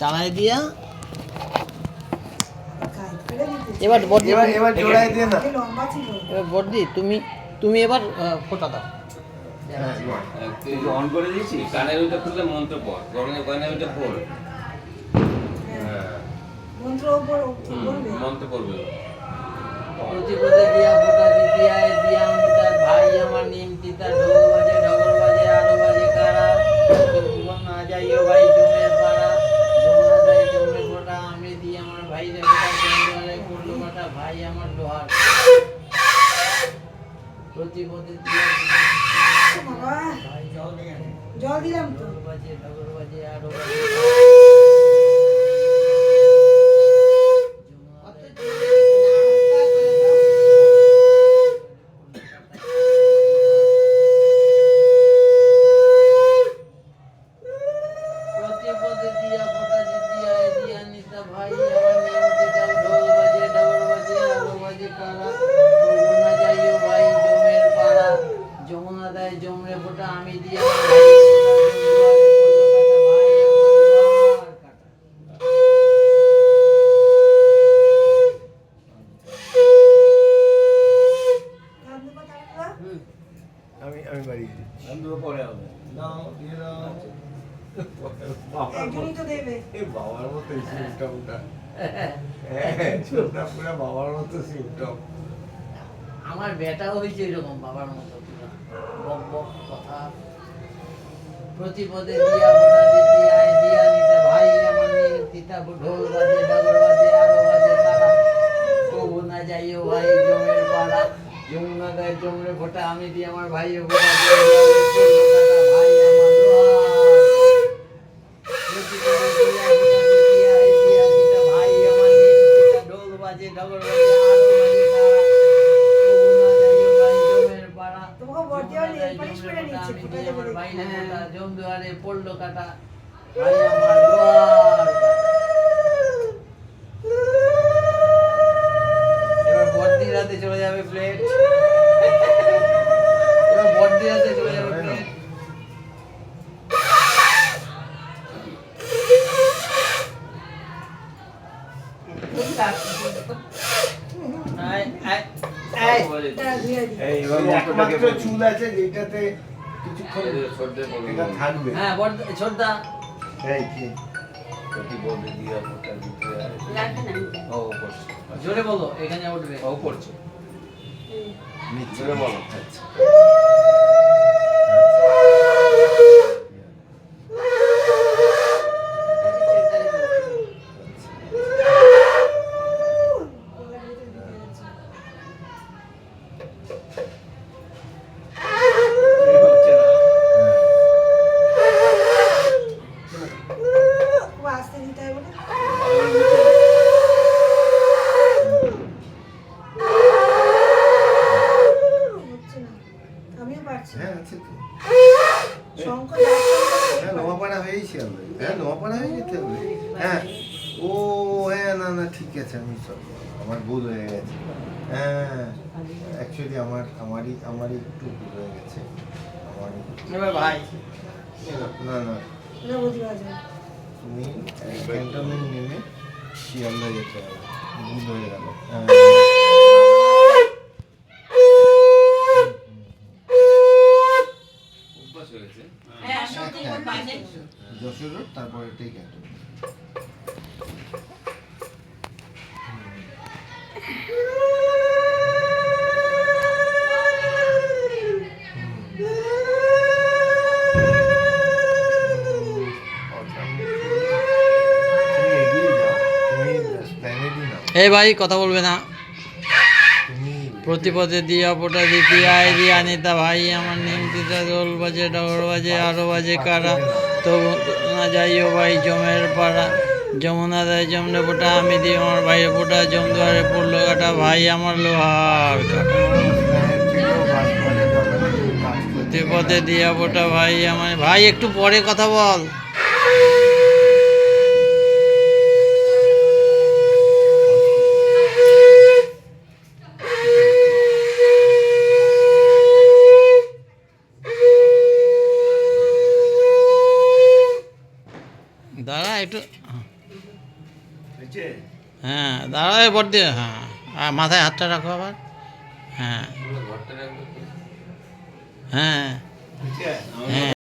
চালাই দিয়া। এবার বডি এবার এবার জোড়াই দিয়ে না। এবার বডি তুমি তুমি এবার ফোঁটা দাও। হ্যাঁ, তুই অন করে দিয়েছি কানের ওইটা খুললে মন্ত্র পড় গরমে গয়না ওইটা পড়। হ্যাঁ মন্ত্র মন্ত্র পড়বে প্রতিপদে দিয়া ফোঁটা দিতিয়ায় দিয়া তার ভাই আমার নিম তিতা ঢোল বাজে ঢগর বাজে আরও বাজে কারা? জীবন না যাইও ভাই জমের পাড়া যমুনা দেয় জমে ফোঁটা আমি দিই আমার ভাই রে ফোঁটা জঙ্গলে করল কাটা ভাই আমার লোহার প্রতিপদে দিয়া ও বাবা ভাই জল জল দিলাম তো ঢোল বাজে ঢগর বাজে আরও বাজে প্রতিপদে দিয়া ফোঁটা দিয়া দিয়া নিতা ভাই আমার নিয়মতে যাও ঢোল বাজে ঢগর বাজে আরও বাজে কারা জমরে ফোঁটা আমি দিয়া ভাই ধান দেবো কাটলা আমি আমি বাড়িয়ে আমি পরে হবে। দাও দিয়ে দাও। একজনই তো দেবে। এই বাবার মতো এই সিমটমটা পুরো বাবার মতো সিমটম আমার বেটাও হয়েছে এরকম বাবার মতো। প্রতিপদে দিয়া বোনা দিয়া দিয়া নিতে ভাই আমার তিতা ঢোল বাজে ডাগর বাজে আরও বাজে তারা। কবু না যাইও ভাই জমের পাড়া যমুনা গায়ে জমরে ফোটা, আমি দিয়ে আমার ভাই ফোটা ভাই আমার লোহার। প্রতিপদে দিয়া বোনা দিয়া দিয়া নিতে ভাই আমার নীল তিতা ঢোল বাজে ডাগর বাজে আরও বাজে তারা কবু না যাইও ভাই জমের পাড়া তোমাকে বর্দি আর nail polish করে নিচ্ছে, কোথায় যাবে দেখি? হ্যাঁ জমদুয়ারে পড়ল কাটা। এবার যাবে প্লেট এবার যাবে প্লেট এই এবার চুল আছে যেটাতে কিছুক্ষণ সর্দে এটা থাকবে। হ্যাঁ বর্দি ছোটদা এই কি? প্রতি বলবে দিয়া ফোটা দিতে ও পড়ছে জোরে বলো এখানে উঠবে। ও নিচে জোরে বলো। আচ্ছা। এই আছে তো। হ্যাঁ নোয়াপাড়া হয়েইছে আমরা হ্যাঁ নোয়াপাড়া হয়ে যেতে হবে। হ্যাঁ। ও হ্যাঁ না না ঠিক আছে আমি সব আমার ভুল হয়ে গেছে। হ্যাঁ অ্যাকচুয়ালি আমার আমারই আমারই একটু ভুল হয়ে গেছে। আমারই ভাই। না না বুঝতে পারছে তুমি ক্যান্টনমেন্ট নেমে শিয়ালদা যেতে হবে। ভুল হয়ে গেল। হ্যাঁ। হয়ে যশোর রোড তারপরে এটাই ক্যান্টনমেন্ট তুমি যাও তুমি প্ল্যানেটই নাও। এই ভাই কথা বলবে না। প্রতিপদে দিয়া ফোটা দিতি আয় দিয়া নিতা ভাই, আমার নিমতিতা দোল বাজে ডগর বাজে, আরও বাজে কারা? তবু না যাইও ভাই জমের পাড়া, যমুনা দেয় জমনে ফোটা আমি দিই আমার ভাই ফোটা জম দুয়ারে পড়ল কাটা ভাই, আমার লোহার কাটা। প্রতিপদে দিয়া ফোটা ভাই, আমার ভাই, একটু পরে কথা বল। একটু। হ্যাঁ দাঁড়ায় বর দিয়ে। হ্যাঁ আর মাথায় হাতটা রাখো আবার। হ্যাঁ। হ্যাঁ। হ্যাঁ।